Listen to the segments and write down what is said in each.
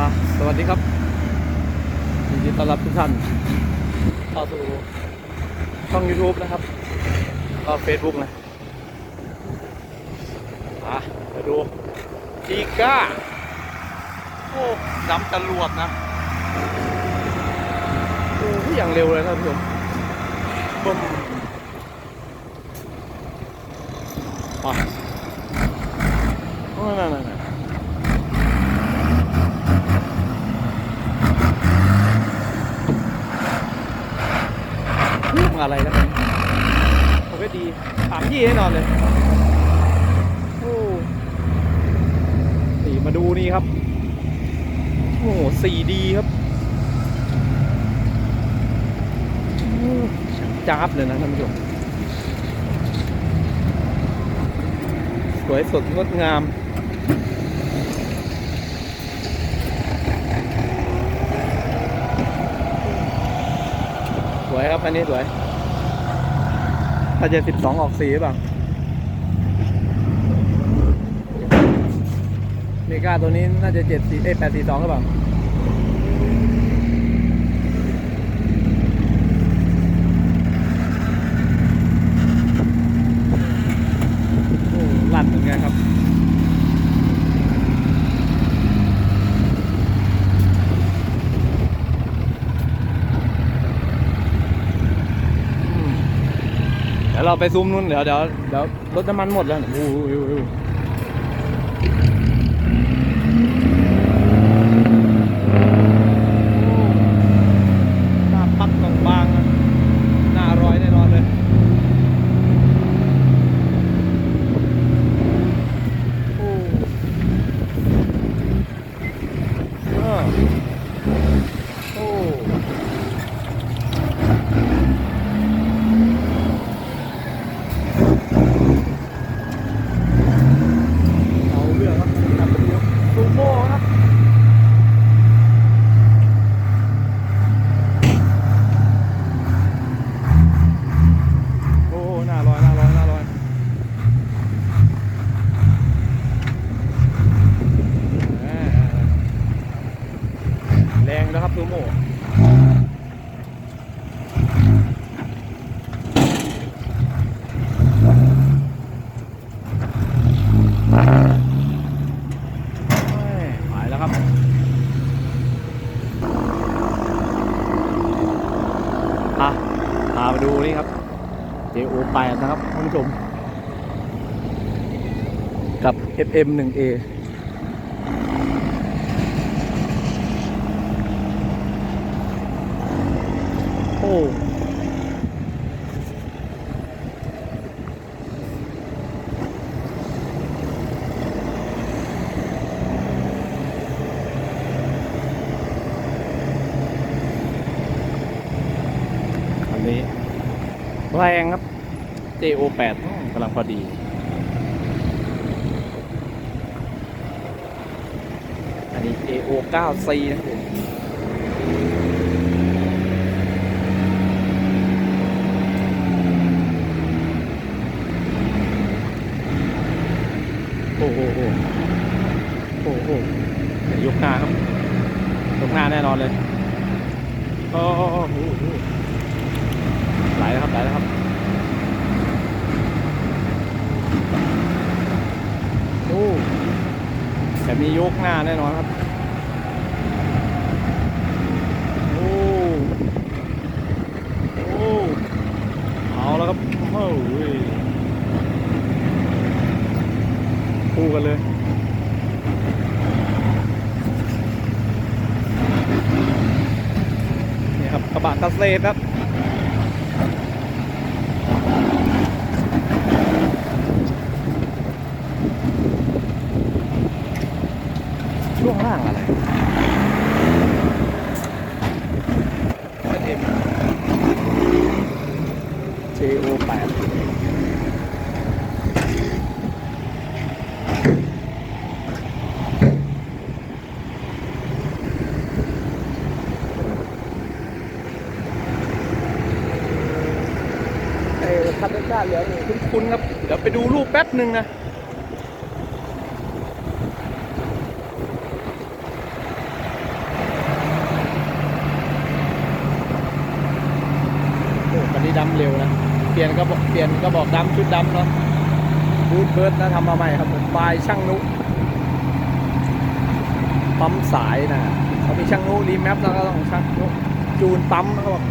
่ะสวัสดีครับยินดีต้อนรับทุกท่านเข้าสู่ช่อง YouTube นะครับก็ Facebook นะอะมาดูจีก้าโอ้จำจรวดนะโอ้ยอย่างเร็วเลยท่านผู้ชมบึ้มอะนั่นนั่นนั่น เรื่องอะไรแล้วกันผมก็ดี สามยี่แน่นอนเลยโอ้นี่มาดูนี่ครับ โอ้สี่ดีครับจ้าบเลยนะท่านผู้ชมสวยสดงดงามสวยครับอันนี้สวย ถ้าจะสิบสองออกสีหรือเปล่าเมกาตัวนี้น่าจะเจ็ดสี่เอ้แปดสี่สองหรือเปล่า โอ้ลั่นเหมือนกันครับ อืมเดี๋ยวเราไปซูมนู่นเดี๋ยวเดี๋ยวเดี๋ยวรถน้ำมันหมดแล้วโอ้โหน้าปักบางๆนะหน้าร้อยแน่นอนเลยโอ้อ่าโอ้ เอาเรื่องครับครับซูโม่ครับโอ้หน้าลอยหน้าลอยหน้าลอยแหม่แรงนะครับซู โม่แหายแล้วครับอะพามาดูนี่ครับ JO8 นะครับท่านผู้ชม กับ FM 1A อันนี้ แรงครับ JO8 กำลังพอดีอันนี้ JO9C นะครับ โอ้โหโอ้โหโอ้ยกหน้าครับยกหน้าแน่นอนเลยโอ้โหโอ้โหไหลแล้วครับไหลแล้วครับโอ้แบบนี้ยกหน้าแน่นอนครับโอ้โอ้เอาแล้วครับโอ้ย คู่กันเลยนี่ครับกระบะกระเซฟครับช่วงล่างอะไรเอ็ม JO8 เด้านเหลืองนี่คุ้นๆครับ เดี๋ยวไปดูรูปแป๊บหนึ่งนะโอ้คันนี้ดำเร็วนะ เปลี่ยนก็บอกเปลี่ยนก็บอกดำชุดดำเนาะบูทเบิร์ดนะทำมาใหม่ครับบายช่างนุปั๊มสายนะเขามีช่างนุรีแมปแล้วก็ต้องช่างนุจูนปั๊มเขาบอก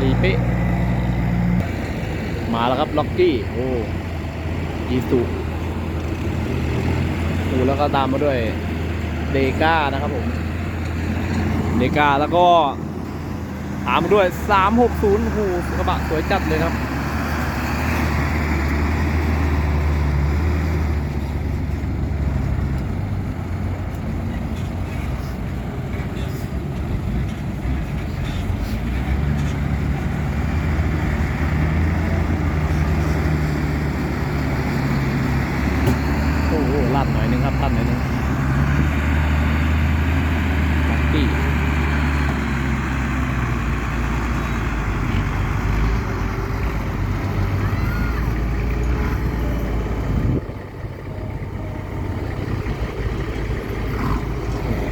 ดีเป๊ะมาแล้วครับล็อกกี้โอ้ยีสุโอ้แล้วก็ตามมาด้วยเดก้านะครับผมเดก้าแล้วก็ตามมาด้วย 360โอ้โหกระบะสวยจัดเลยครับ โอ้โหลั่นหน่อยนึงครับลั่นหน่อยนึงล็อกกี้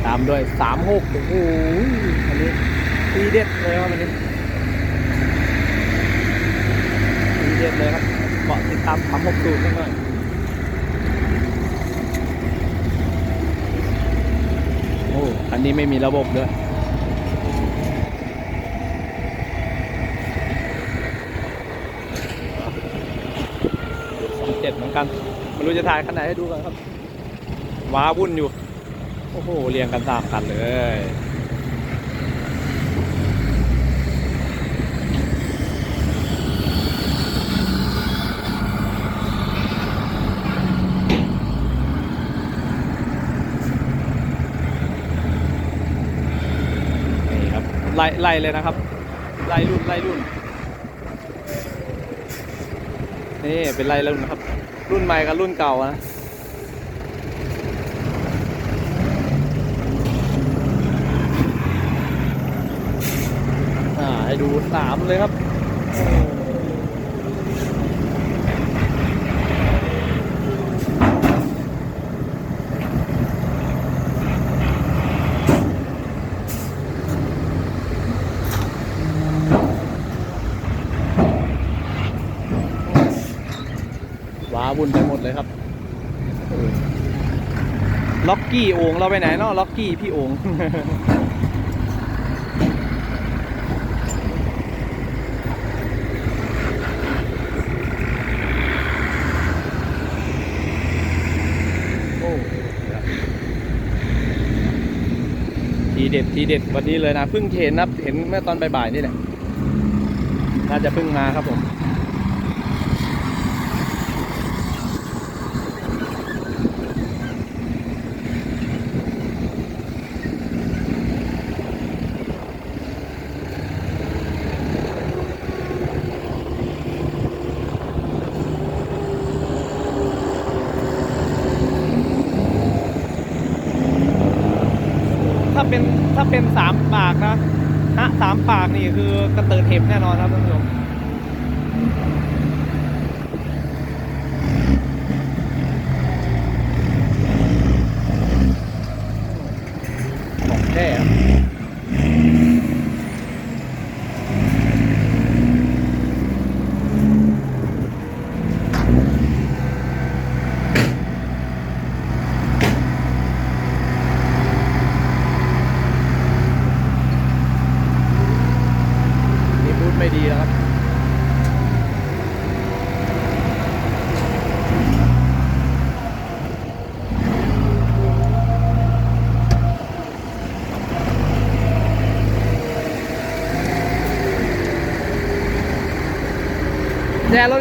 ตาม ด้วยสามหกโอ้โหอันนี้ทีเด็ดเลยครับอันนี้ทีเด็ดเลยครับเกาะติดตามสามหกสูตรหน่อยโอ้อันนี้ไม่มีระบบด้วยสองเจ็ดเหมือนกันไม่รู้จะถ่ายขนาดให้ดูกันครับว้าวุ่นอยู่ โอ้โห เรียงกันสามคันเลยนี่ครับไล่ไล่เลยนะครับ ไล่รุ่นไล่รุ่น นี่เป็นไล่รุ่นนะครับ รุ่นใหม่กับรุ่นเก่านะ ให้ดูสามเลยครับว้าวุ่นไปหมดเลยครับล็อกกี้โอ่งเราไปไหนเนาะล็อกกี้พี่โอ่ง โอ้ที เด็ดทีเด็ดวันนี้เลยนะเพิ่งเห็นนะเห็นเมื่อตอนบ่ายๆนี่แหละน่าจะเพิ่งมาครับผมถ้าเป็น ถ้าเป็นสามปากนะฮะสามปากนี่คือกระเติดเห็บแน่นอนครับท่านผู้ชมของแท้ครับนี่พูดไม่ดีแล้วครับ แย่ร